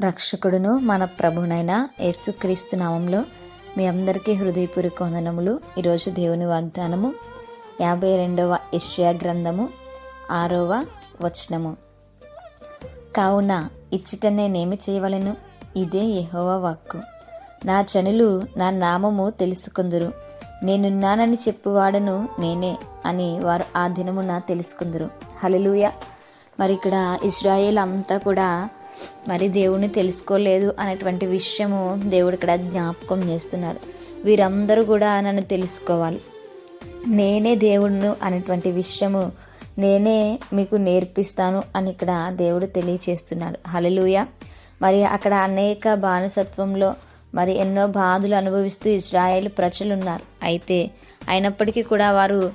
రక్షకుడును మన ప్రభునైన యేసుక్రీస్తు నామంలో మీ అందరికీ హృదయపూర్వక వందనములు. ఈరోజు దేవుని వాగ్దానము యాభై రెండవ యెషయా గ్రంథము ఆరవ వచనము. కావున ఇచ్చట నేనేమి చేయవలను? ఇదే యెహోవా వాక్కు. నా జనులు నా నామము తెలుసుకుందురు. నేనున్నానని చెప్పువాడను నేనే అని వారు ఆ దినమున తెలుసుకుందురు. హలలుయ మరి ఇక్కడ ఇజ్రాయేల్ అంతా కూడా మరి దేవుణ్ణి తెలుసుకోలేదు అనేటువంటి విషయము దేవుడు ఇక్కడ జ్ఞాపకం చేస్తున్నారు. వీరందరూ కూడా నన్ను తెలుసుకోవాలి. నేనే దేవుడును అనేటువంటి విషయము నేనే మీకు నేర్పిస్తాను అని ఇక్కడ దేవుడు తెలియచేస్తున్నారు. హలలుయ మరి అక్కడ అనేక బానిసత్వంలో మరి ఎన్నో బాధలు అనుభవిస్తూ ఇజ్రాయేల్ ప్రజలు ఉన్నారు అయితే అయినప్పటికీ కూడా వారు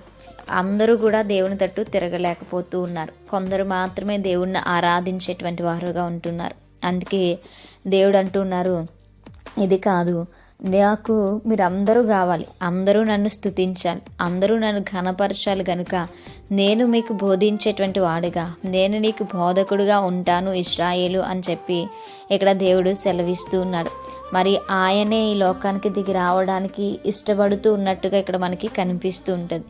అందరూ కూడా దేవుని తట్టు తిరగలేకపోతూ ఉన్నారు. కొందరు మాత్రమే దేవుణ్ణి ఆరాధించేటువంటి వారుగా ఉంటున్నారు. అందుకే దేవుడు అంటున్నారు ఇది కాదు నాకు మీరు అందరూ కావాలి. అందరూ నన్ను స్తుతించాలి. అందరూ నన్ను ఘనపరచాలి కనుక నేను మీకు బోధించేటువంటి వాడుగా. నేను నీకు బోధకుడుగా ఉంటాను ఇస్రాయేలు అని చెప్పి ఇక్కడ దేవుడు సెలవిస్తూ ఉన్నాడు. మరి ఆయనే ఈ లోకానికి దిగి రావడానికి ఇష్టపడుతూ ఉన్నట్టుగా ఇక్కడ మనకి కనిపిస్తూ ఉంటుంది.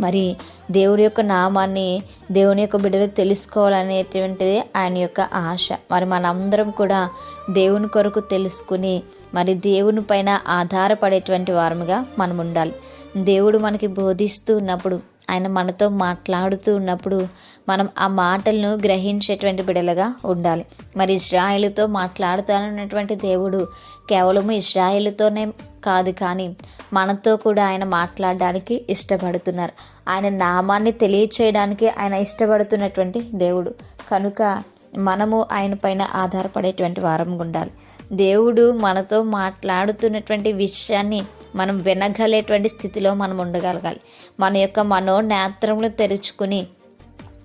మరి దేవుడి యొక్క నామాన్ని దేవుని యొక్క బిడ్డలు తెలుసుకోవాలనేటువంటిది ఆయన యొక్క ఆశ. మరి మనందరం కూడా దేవుని కొరకు తెలుసుకుని మరి దేవుని పైన ఆధారపడేటువంటి వారముగా మనం ఉండాలి దేవుడు మనకి బోధిస్తూ ఉన్నప్పుడు ఆయన మనతో మాట్లాడుతూ ఉన్నప్పుడు మనం ఆ మాటలను గ్రహించేటువంటి బిడలుగా ఉండాలి. మరి ఇస్రాయిల్తో మాట్లాడుతానన్నటువంటి దేవుడు కేవలం ఇస్రాయిల్తోనే కాదు కానీ మనతో కూడా ఆయన మాట్లాడడానికి ఇష్టపడుతున్నారు. ఆయన నామాన్ని తెలియచేయడానికి ఆయన ఇష్టపడుతున్నటువంటి దేవుడు. కనుక మనము ఆయన పైన ఆధారపడేటువంటి వారం ఉండాలి. దేవుడు మనతో మాట్లాడుతున్నటువంటి విషయాన్ని మనం వినగలేటువంటి స్థితిలో మనం ఉండగలగాలి. మన యొక్క మనోనేత్రములు తెరుచుకుని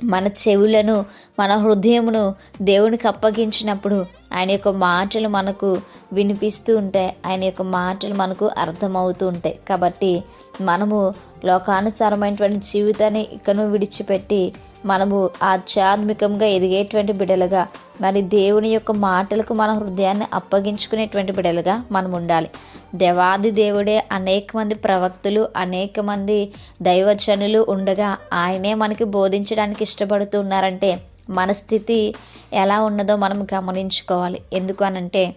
మన చెవులను మన హృదయమును దేవునికి అప్పగించినప్పుడు ఆయన యొక్క మాటలు మనకు వినిపిస్తూ ఉంటాయి. ఆయన యొక్క మాటలు మనకు అర్థమవుతూ ఉంటాయి. కాబట్టి మనము లోకానుసారమైనటువంటి జీవితాన్ని ఇకను విడిచిపెట్టి మనము ఆధ్యాత్మికంగా ఎదిగేటువంటి బిడలుగా మరి దేవుని యొక్క మాటలకు మన హృదయాన్ని అప్పగించుకునేటువంటి బిడలుగా మనం ఉండాలి దేవాది దేవుడే అనేక మంది ప్రవక్తులు అనేక మంది దైవజనులు ఉండగా ఆయనే మనకి బోధించడానికి ఇష్టపడుతూ ఉన్నారంటే మన స్థితి ఎలా ఉన్నదో మనం గమనించుకోవాలి. ఎందుకు అనంటే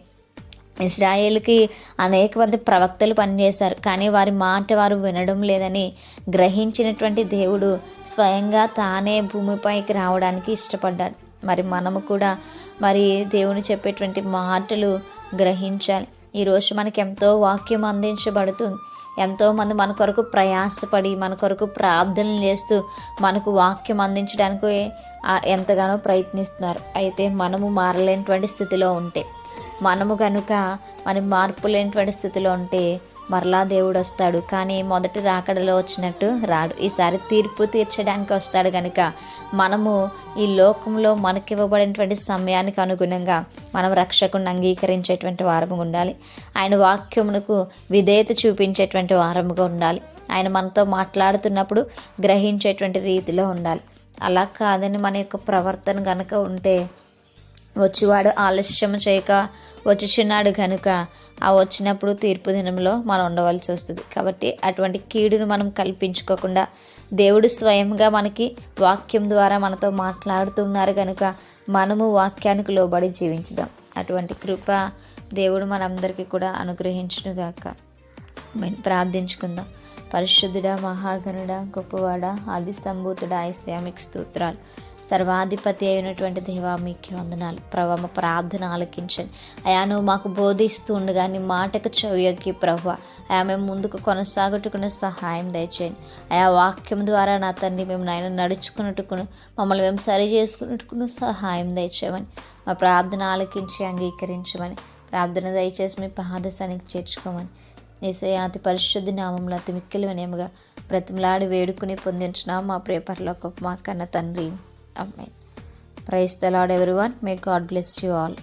ఇస్రాయేల్కి అనేక మంది ప్రవక్తలు పనిచేశారు. కానీ వారి మాట వారు వినడం లేదని గ్రహించినటువంటి దేవుడు స్వయంగా తానే భూమిపైకి రావడానికి ఇష్టపడ్డాడు. మరి మనము కూడా మరి దేవుని చెప్పేటువంటి మాటలు గ్రహించాలి. ఈరోజు మనకి ఎంతో వాక్యం అందించబడుతుంది. ఎంతోమంది మన కొరకు ప్రయాసపడి మన కొరకు ప్రార్థనలు చేస్తూ మనకు వాక్యం అందించడానికి ఎంతగానో ప్రయత్నిస్తున్నారు. అయితే మనము మారలేనటువంటి స్థితిలో ఉంటే మనము కనుక మరి మార్పు లేనిటువంటి స్థితిలో ఉంటే మరలా దేవుడు వస్తాడు. కానీ మొదటి రాకడలో వచ్చినట్టు రాడు. ఈసారి తీర్పు తీర్చడానికి వస్తాడు కనుక మనము ఈ లోకంలో మనకి ఇవ్వబడినటువంటి సమయానికి అనుగుణంగా మనం రక్షకుని అంగీకరించేటువంటి వారముగా ఉండాలి. ఆయన వాక్యమునకు విధేయత చూపించేటువంటి వారముగా ఉండాలి. ఆయన మనతో మాట్లాడుతున్నప్పుడు గ్రహించేటువంటి రీతిలో ఉండాలి. అలా కాదని మన యొక్క ప్రవర్తన కనుక ఉంటే వచ్చివాడు ఆలస్యం చేయక వచ్చిచున్నాడు కనుక ఆ వచ్చినప్పుడు తీర్పు దినంలో మనం ఉండవలసి వస్తుంది. కాబట్టి అటువంటి కీడును మనం కల్పించుకోకుండా దేవుడు స్వయంగా మనకి వాక్యం ద్వారా మనతో మాట్లాడుతున్నారు కనుక మనము వాక్యానికి లోబడి జీవించుదాం. అటువంటి కృప దేవుడు మనందరికీ కూడా అనుగ్రహించునుగాక. ప్రార్థించుకుందాం. పరిశుద్ధుడా మహాగణుడ గొప్పవాడ ఆది సంభూతుడా ఐశ్యామిక్ స్తోత్రాలు. సర్వాధిపతి అయినటువంటి దేవా మీకే వందనాలు. ప్రభా మా ప్రార్థన ఆలకించండి. అయా నువ్వు మాకు బోధిస్తూ ఉండగా నీ మాటకు చెవియకి ప్రభు అయా మేము ముందుకు కొనసాగుటకున్న సహాయం దయచేయండి. అయా వాక్యం ద్వారా నా తండ్రి మేము నాయన నడుచుకున్నట్టుకును మమ్మల్ని మేము సరి చేసుకున్నట్టుకును సహాయం దయచేయమని. మా ప్రార్థన ఆలకించి అంగీకరించమని. ప్రార్థన దయచేసి మీ పాదశానికి చేర్చుకోమని. ఏసే అతి పరిశుద్ధి నామంలో అతి మిక్కిలి వినేముగా బ్రతిమలాడి వేడుకుని పొందించిన మా ప్రేపర్లో మా కన్న తండ్రి. అమ్మాయి praise the lord everyone may God bless you all